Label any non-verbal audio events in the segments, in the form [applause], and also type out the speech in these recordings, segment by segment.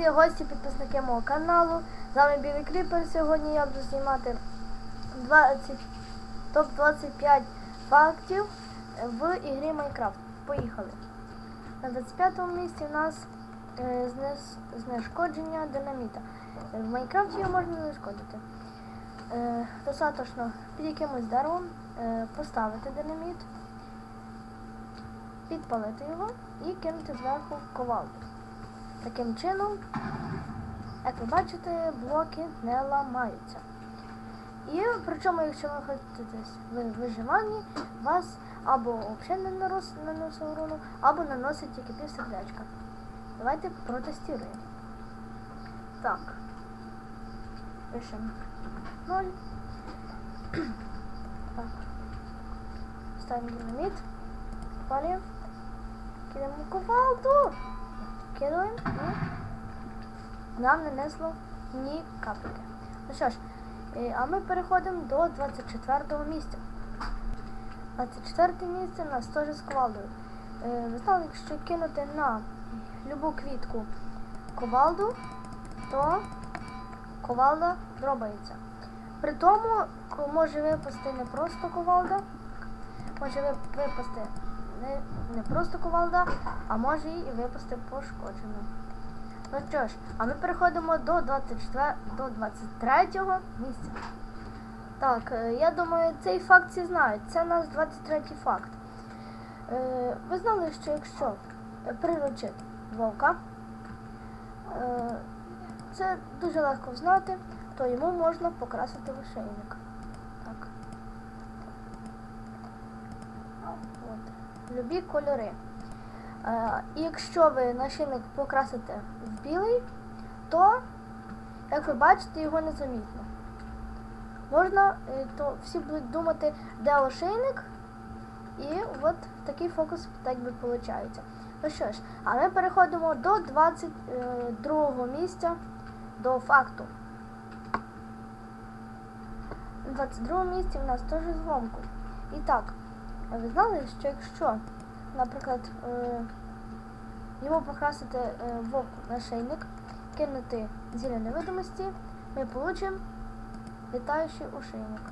Друзі, гості, підписники мого каналу. З вами Білий Кріпер. Сьогодні я буду знімати 20, топ-25 фактів в ігрі Майнкрафт. Поїхали. На 25 місці у нас е, знешкодження динаміта. В Майнкрафті його можна знешкодити. Е, достатньо під якимось деревом е, поставити динаміт, підпалити його і кинути зверху ковалку. Таким чином, як ви бачите, блоки не ламаються. І причому, якщо ви знаходитесь в виживанні, вас або взагалі не наносить урону, або наносить тільки пів сердечка. Давайте протестуємо. Так. Пишемо 0. [clears throat] так. Ставимо динаміт. Палюємо. Кидаємо кувалду. Кидаємо і нам не несло ні капельки. Ну що ж, е, а ми переходимо до 24 місця. 24 місце нас теж з ковалдою. Е, Ви знали, якщо кинути на любу квітку ковалду, то ковалда дробається. При тому може випасти не просто ковалда, може випасти не, не просто ковалда, а може і випасти пошкоджена. Ну що ж, а ми переходимо до 24, до 23 місця. Так, е, я думаю, цей факт всі знають. Це наш 23 факт. Е, ви знали, що якщо приручити вовка, е, це дуже легко знати, то йому можна покрасити вишейник. Так. От. Любі кольори. Е, і якщо ви нашийник покрасите в білий, то, як ви бачите, його незамітно. Можна, е, то всі будуть думати, де ошейник, і от такий фокус так би виходить. Ну що ж, а ми переходимо до 22 місця, до факту. На 22 місці в нас теж звонку. І так, ви знали, що якщо, наприклад, е, йому покрасити е, вовку на шейник, кинути зілля невидимості, ми получимо літаючий ошейник.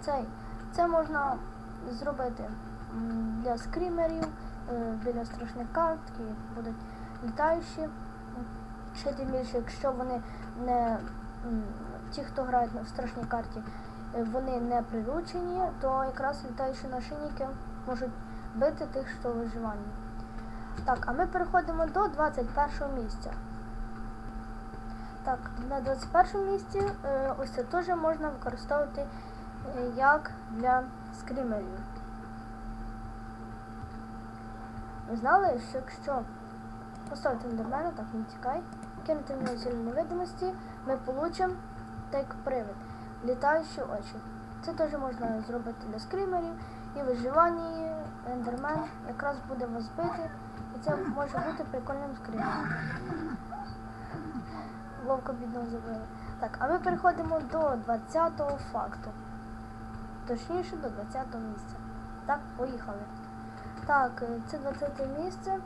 Цей, це можна зробити для скрімерів, е, біля страшних карт, які будуть літаючі. Ще тим більше, якщо вони не ті, хто грають в страшній карті, вони не приручені, то якраз літаючі нашийники можуть бити тих, що в виживанні. Так, а ми переходимо до 21 місця. Так, на 21 місці е, ось це теж можна використовувати е, як для скрімерів. Ви знали, що якщо поставити до мене, так не тікай, кинути в нього зіль невидимості, ми получимо так як привид, літаючі очі. Це теж можна зробити для скрімерів і виживанні ендермен якраз буде вас бити, і це може бути прикольним скрімером. Вовка бідного забили. Так, а ми переходимо до 20-го факту. Точніше до 20-го місця. Так, поїхали. Так, е, це 20 місце.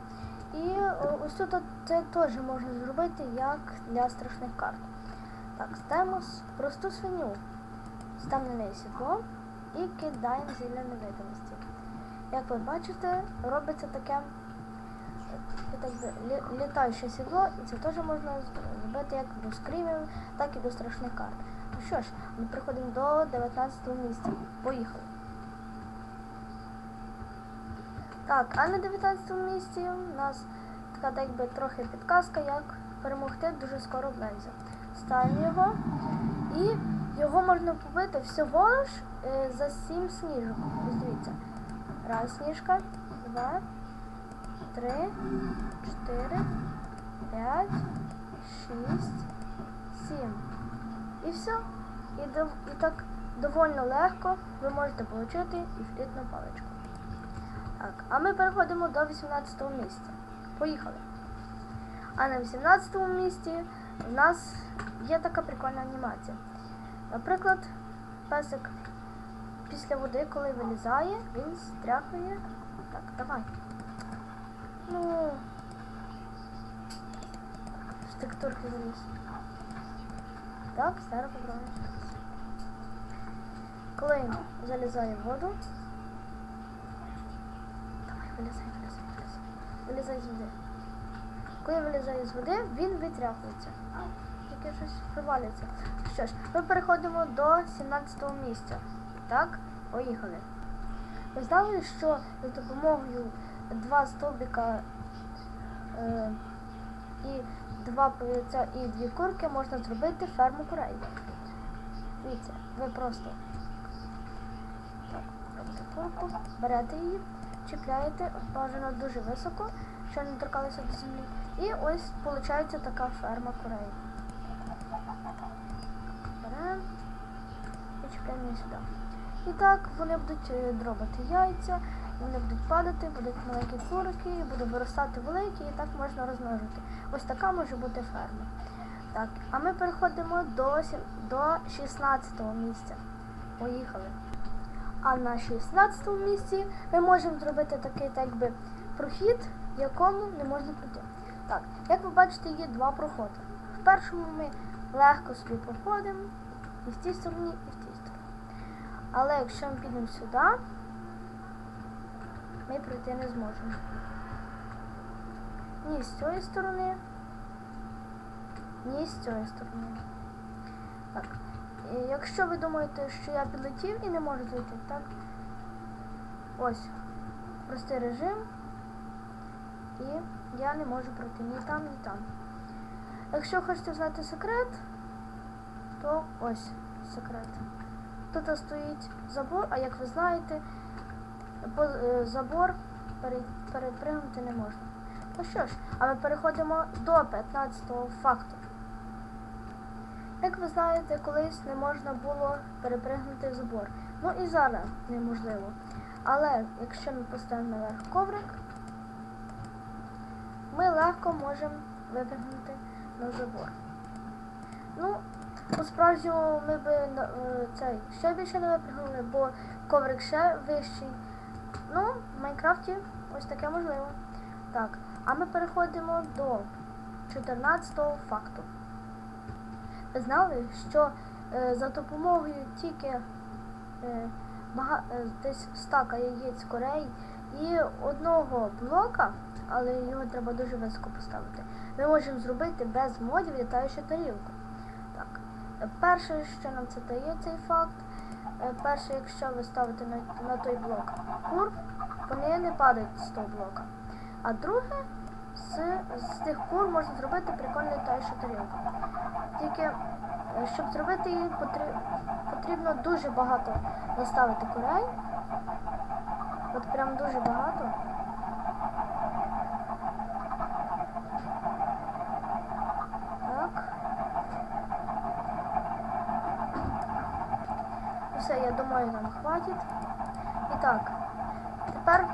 І е, ось тут це теж можна зробити як для страшних карт. Так, ставимо просту свиню. Ставимо на неї сідло і кидаємо зілля невидимості. Як ви бачите, робиться таке і так літаюче сідло, і це теж можна зробити як до скрімів, так і до страшних карт. Ну що ж, ми приходимо до 19 місця. Поїхали. Так, а на 19 місці у нас така так би трохи підказка, як перемогти дуже скоро Блензі. Ставимо його і його можна побити всього лиш е, за 7 сніжок. Дивіться. Раз сніжка, два, три, чотири, п'ять, шість, сім. І все. І, дов- і так доволі легко ви можете отримати іфритну паличку. Так, а ми переходимо до 18 місця. Поїхали. А на 18 місці у нас є така прикольна анімація. Наприклад, песик після води, коли вилізає, він стряхує. Так, давай. Ну. текстурки заліз. Так, зараз попробуємо. Він залізає в воду. Давай, вилізай, вилізай, вилізай. Вилізай з води. Коли вилізає з води, він витряхується. Тільки щось привалюється. Що ж, ми переходимо до 17 го місця. Так, поїхали. Ви знали, що за допомогою два стовбика е, і два повіця і дві курки можна зробити ферму курей. Дивіться, ви просто так, робите курку, берете її, чіпляєте, бажано дуже високо, щоб не торкалися до землі. І ось виходить така ферма курей. Беремо і чіпляємо її сюди. І так вони будуть е, дробати яйця, вони будуть падати, будуть маленькі курки, будуть виростати великі, і так можна розмножити. Ось така може бути ферма. Так, а ми переходимо до, до 16 місця. Поїхали. А на 16 місці ми можемо зробити такий так би прохід, якому не можна пройти. Як ви бачите, є два проходи. В першому ми легко собі проходимо і в тій стороні, і в тій стороні. Але якщо ми підемо сюди, ми пройти не зможемо. Ні з цієї сторони, ні з цієї сторони. Так. І якщо ви думаєте, що я підлетів і не можу зайти, так? Ось. Простий режим. І я не можу пройти ні там, ні там. Якщо хочете знати секрет, то ось секрет. Тут стоїть забор, а як ви знаєте, е, забор перепригнути не можна. Ну що ж, а ми переходимо до 15-го факту. Як ви знаєте, колись не можна було перепригнути забор. Ну і зараз неможливо. Але якщо ми поставимо наверх коврик, ми легко можемо випригнути на забор. Ну, у ми би е, цей ще більше не випрыгнули, бо коврик ще вищий. Ну, в Майнкрафті ось таке можливо. Так, а ми переходимо до 14-го факту. Ви знали, що е, за допомогою тільки е, бага, е, десь стака яєць корей і одного блока, але його треба дуже високо поставити, ми можемо зробити без модів літаючу тарілку. Так. Перше, що нам це дає цей факт, е, перше, якщо ви ставите на, на той блок кур, вони не падають з того блока. А друге, з, з тих кур можна зробити прикольну літаючу тарілку. Тільки, е, щоб зробити її, потрібно дуже багато наставити курей. От прям дуже багато. Так. Все, я думаю, нам хватить. І так, тепер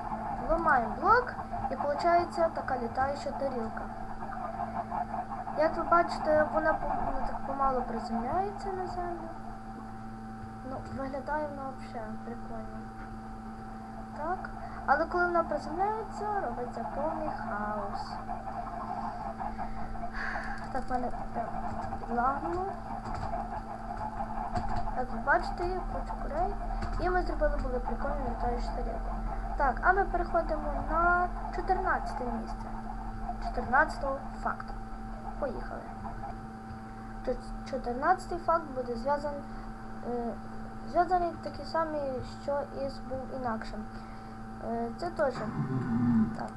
ламаємо блок і виходить така літаюча тарілка. Як ви бачите, вона, вона так помало приземляється на землю. Ну, виглядає вона взагалі прикольно. Але коли вона приземляється, робиться повний хаос. Так, в мене прям. Як ви бачите, є кучу курей. І ми зробили були прикольну літаючу тарілку. Так, а ми переходимо на 14 місце. 14 факту. Поїхали. 14 факт буде зв'язаний е, зв'язаний такий самий, що і з був інакшим. Е, це теж. Так.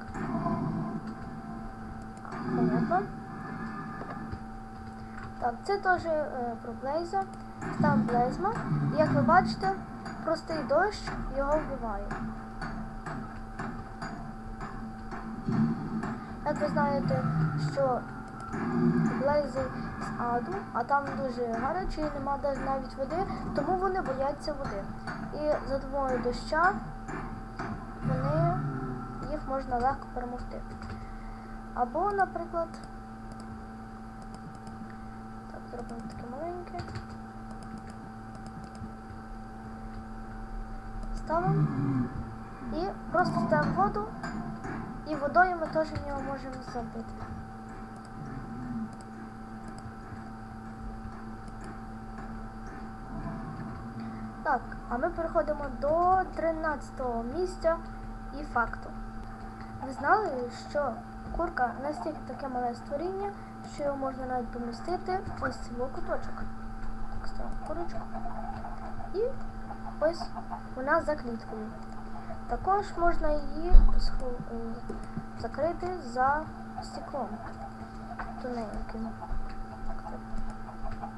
Понятно. Так, це теж е, про Блейза. Там Блейзма. Як ви бачите, простий дощ його вбиває. Як ви знаєте, що Блейзи з аду, а там дуже гаряче і нема навіть води, тому вони бояться води. І за допомогою доща можна легко перемогти. Або, наприклад, так, зробимо таке маленьке. Ставимо і просто ставимо воду, і водою ми теж в нього можемо забити. Так, а ми переходимо до 13 го місця і факту. Ви знали, що курка настільки таке мале створіння, що його можна навіть помістити в ось цей куточок. Так, ставимо курочку. І ось вона за кліткою. Також можна її е, закрити за стеклом тоненьким.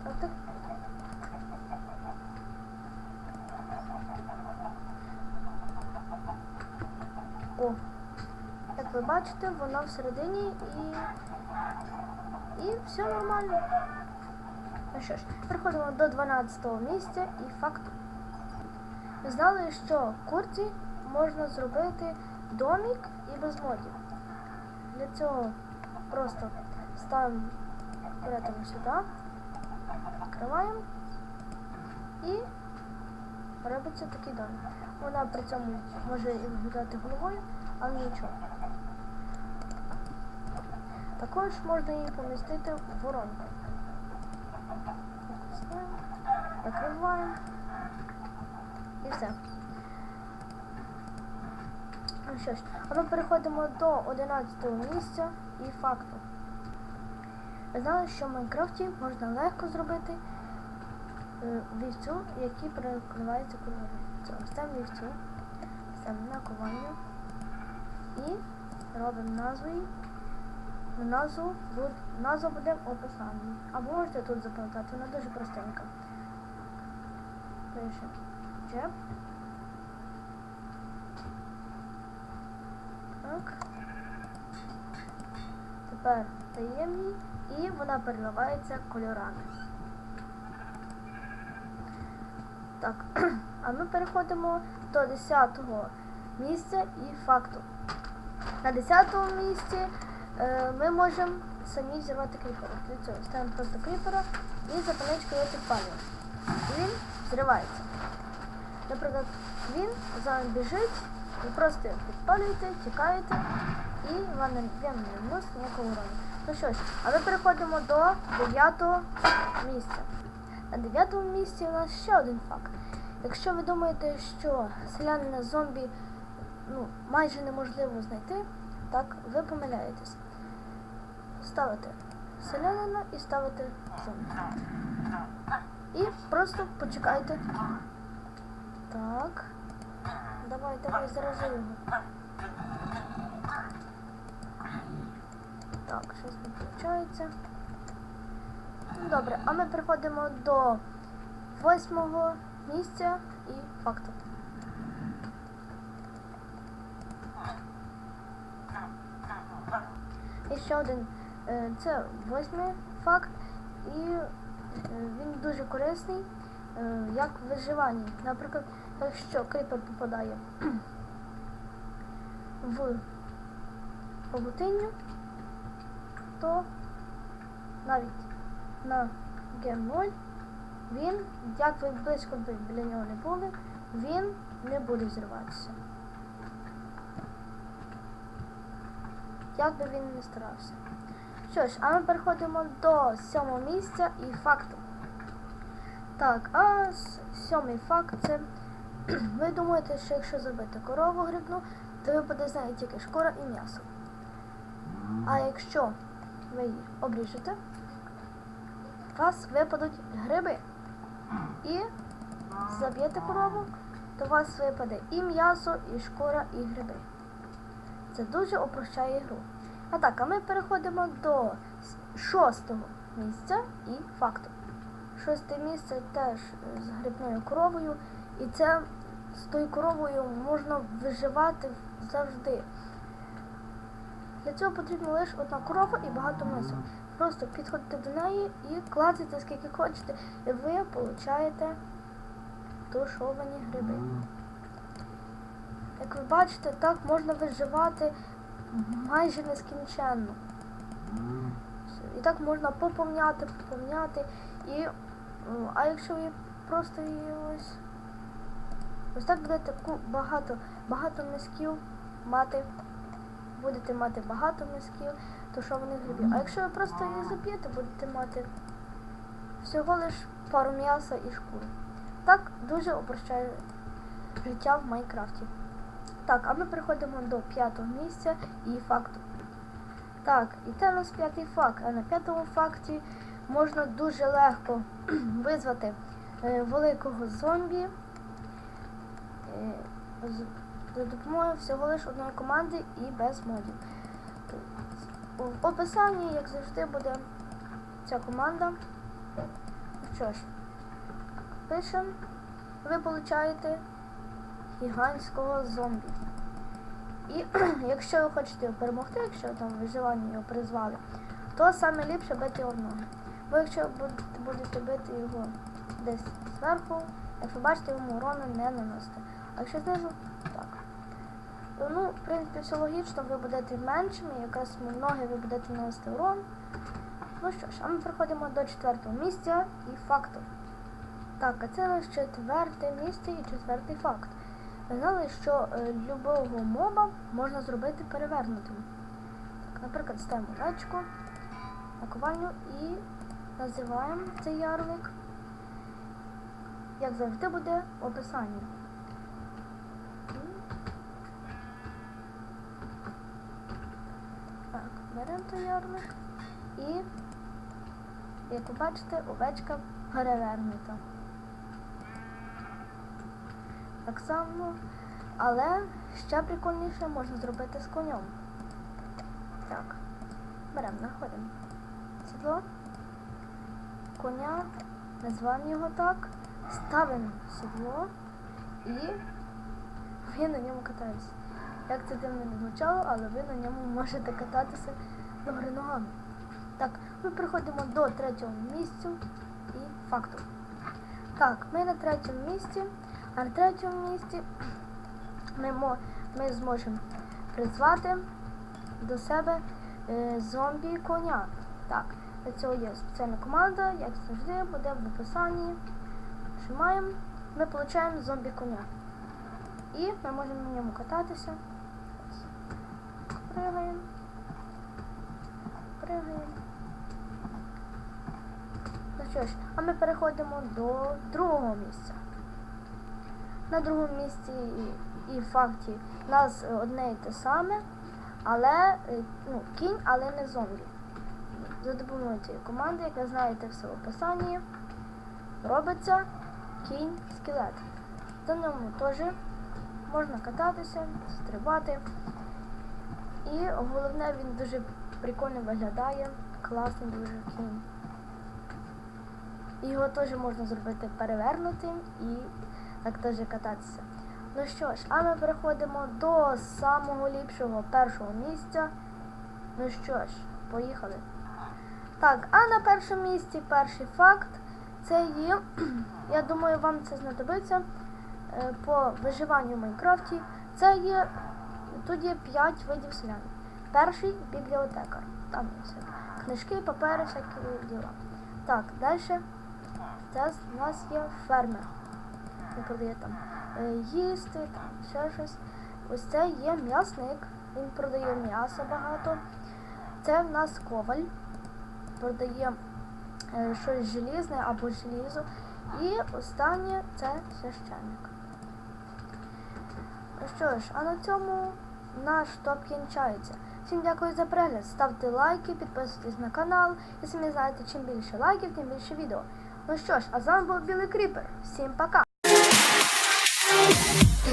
Так, так. О, як ви бачите, воно всередині і, і все нормально. Ну що ж, переходимо до 12 місця і факту. Ви знали, що курці можна зробити домик і без модів. Для цього просто ставимо беремо сюди, відкриваємо і робиться такий домик. Вона при цьому може і виглядати головою, але нічого. Також можна її помістити в воронку. Ставимо, Накриваємо і все. Ну що ж, а ми переходимо до 11 місця і факту. Ви знали, що в Майнкрафті можна легко зробити е, вівцю, який перекривається кольором. Це вівцю, ставимо на ковання і робимо назву. їй. На назву, буд- назва буде описанні. Або можете тут запам'ятати, вона дуже простенька. Пише джеб. Так. Тепер їй і вона переливається кольорами. Так, [clears throat] а ми переходимо до 10-го місця і факту. На 10-му місці ми можемо самі зірвати кріпера. Ставимо просто кріпера і запальничку його. І він зривається. Наприклад, він за вами біжить, ви просто підпалюєте, тікаєте і вам не, вносить ніякого урону. Ну що ж, а ми переходимо до 9-го місця. На 9-му місці у нас ще один факт. Якщо ви думаєте, що селянина зомбі ну, майже неможливо знайти, так ви помиляєтесь. Ставите селянина і ставите зомбі. І просто почекайте. Так. Давай, давай, заражи. Так, щось не виходить. Ну, добре, а ми переходимо до восьмого місця і факту. І ще один. е, Це восьмий факт, і е, він дуже корисний, е, як в виживанні. Наприклад, якщо кріпер попадає в павутинню, то навіть на Г0 він, як ви близько біля нього не були, він не буде зриватися. Як би він не старався. Що ж, а ми переходимо до сьомого місця і факту. Так, а сьомий факт це [clears throat] ви думаєте, що якщо забити корову грибну, то випаде з неї тільки шкура і м'ясо. А якщо ви її обріжете, у вас випадуть гриби. І заб'єте корову, то у вас випаде і м'ясо, і шкура, і гриби. Це дуже упрощає гру. А так, а ми переходимо до шостого місця і факту. Шосте місце теж е, з грибною коровою, і це з тою коровою можна виживати завжди. Для цього потрібна лише одна корова і багато мисок. Просто підходите до неї і кладете скільки хочете, і ви получаєте тушовані гриби. Як ви бачите, так можна виживати майже нескінченно. І так можна поповняти, поповняти. І, а якщо ви просто її ось. Ось так будете багато, багато мисків мати. Будете мати багато мисків, тушованих грибів. А якщо ви просто її заб'єте, будете мати всього лиш пару м'яса і шкури. Так дуже упрощає життя в Майнкрафті. Так, а ми переходимо до п'ятого місця і факту. Так, і це у нас п'ятий факт. А на п'ятому факті можна дуже легко [clears throat] визвати е, великого зомбі е, з- за допомогою всього лише одної команди і без модів. В описанні, як завжди, буде ця команда. Що ж, пишемо, ви получаєте гігантського зомбі. І [clears throat] якщо ви хочете його перемогти, якщо там виживання його призвали, то саме ліпше бити його в ноги. Бо якщо будете, бити його десь зверху, як ви бачите, йому урону не наносите. А якщо знизу, так. Ну, в принципі, все логічно, ви будете меншими, якраз в ноги ви будете наносити урон. Ну що ж, а ми приходимо до четвертого місця і фактор. Так, а це четверте місце і четвертий факт. Ви знали, що е, любого моба можна зробити перевернутим. Так, наприклад, ставимо тачку, наковальню і називаємо цей ярлик. Як завжди буде в описанні. Так, беремо той ярлик і, як ви бачите, овечка перевернута. Так само, але ще прикольніше можна зробити з конем. Так, беремо, знаходимо сідло, коня, називаємо його так, ставимо сідло і ви на ньому катаєтесь. Як це дивно не звучало, але ви на ньому можете кататися догори ногами. Так, ми приходимо до третього місця і факту. Так, ми на третьому місці, а на третьому місці ми, ми зможемо призвати до себе е, зомбі коня. Так, для цього є спеціальна команда, як завжди, буде в описанні. Нажимаємо, ми отримуємо зомбі коня. І ми можемо на ньому кататися. Пригаємо. Пригаємо. Ну що ж, а ми переходимо до другого місця. На другому місці і, і факті у нас е, одне і те саме, але е, ну, кінь, але не зомбі. За допомогою цієї команди, як ви знаєте, все в описанні, робиться кінь скелет. На ньому теж можна кататися, стрибати. І головне, він дуже прикольно виглядає, класний дуже кінь. Його теж можна зробити перевернутим і так теж кататися. Ну що ж, а ми переходимо до самого ліпшого першого місця. Ну що ж, поїхали. Так, а на першому місці перший факт це є, [clears throat] я думаю, вам це знадобиться е, по виживанню в Майнкрафті. Це є, тут є 5 видів селян. Перший бібліотекар. Там є все. Книжки, папери, всякі діла. Так, далі це у нас є фермер. Продає там е, їсти, там ще щось. Ось це є м'ясник. Він продає м'ясо багато. Це в нас коваль. Продає е, щось желізне або желізо. І останнє це священник. Що ж, а на цьому наш топ кінчається. Всім дякую за перегляд. Ставте лайки, підписуйтесь на канал. І самі знаєте, чим більше лайків, тим більше відео. Ну що ж, а з вами був Білий Кріпер. Всім пока!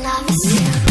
loves you.